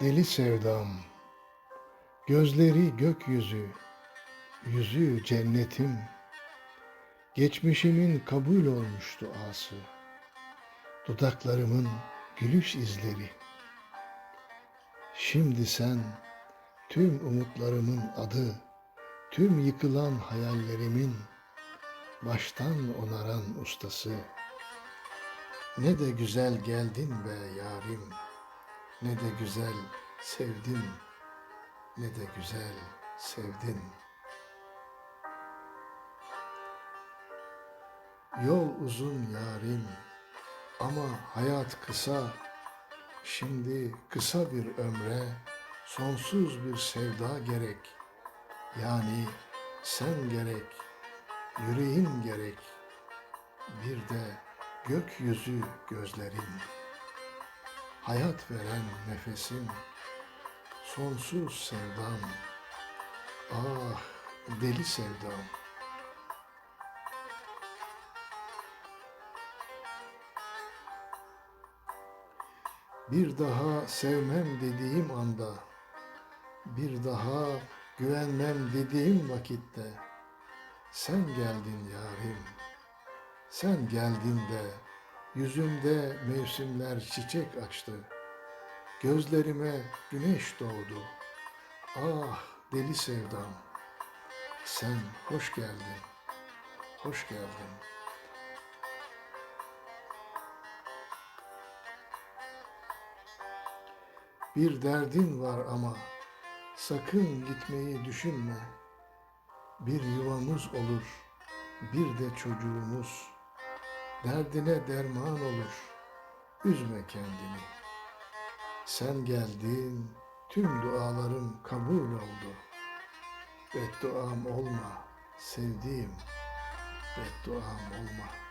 deli sevdam, gözleri gökyüzü, yüzü cennetim, geçmişimin kabul olmuş duası, dudaklarımın gülüş izleri. Şimdi sen tüm umutlarımın adı, tüm yıkılan hayallerimin baştan onaran ustası. Ne de güzel geldin be yarim, ne de güzel sevdin, ne de güzel sevdin. Yol uzun yarim ama hayat kısa. Şimdi kısa bir ömre sonsuz bir sevda gerek. Yani sen gerek, yüreğin gerek. Bir de gökyüzü gözlerin. Hayat veren nefesin, sonsuz sevdam. Ah deli sevdam. Bir daha sevmem dediğim anda, bir daha güvenmem dediğim vakitte, sen geldin yarim, sen geldin de yüzümde mevsimler çiçek açtı, gözlerime güneş doğdu. Ah deli sevdam, sen hoş geldin, hoş geldin. Bir derdin var ama sakın gitmeyi düşünme. Bir yuvamız olur, bir de çocuğumuz. Derdine derman olur, üzme kendini. Sen geldin, tüm dualarım kabul oldu. Bedduam olma, sevdiğim, bedduam olma.''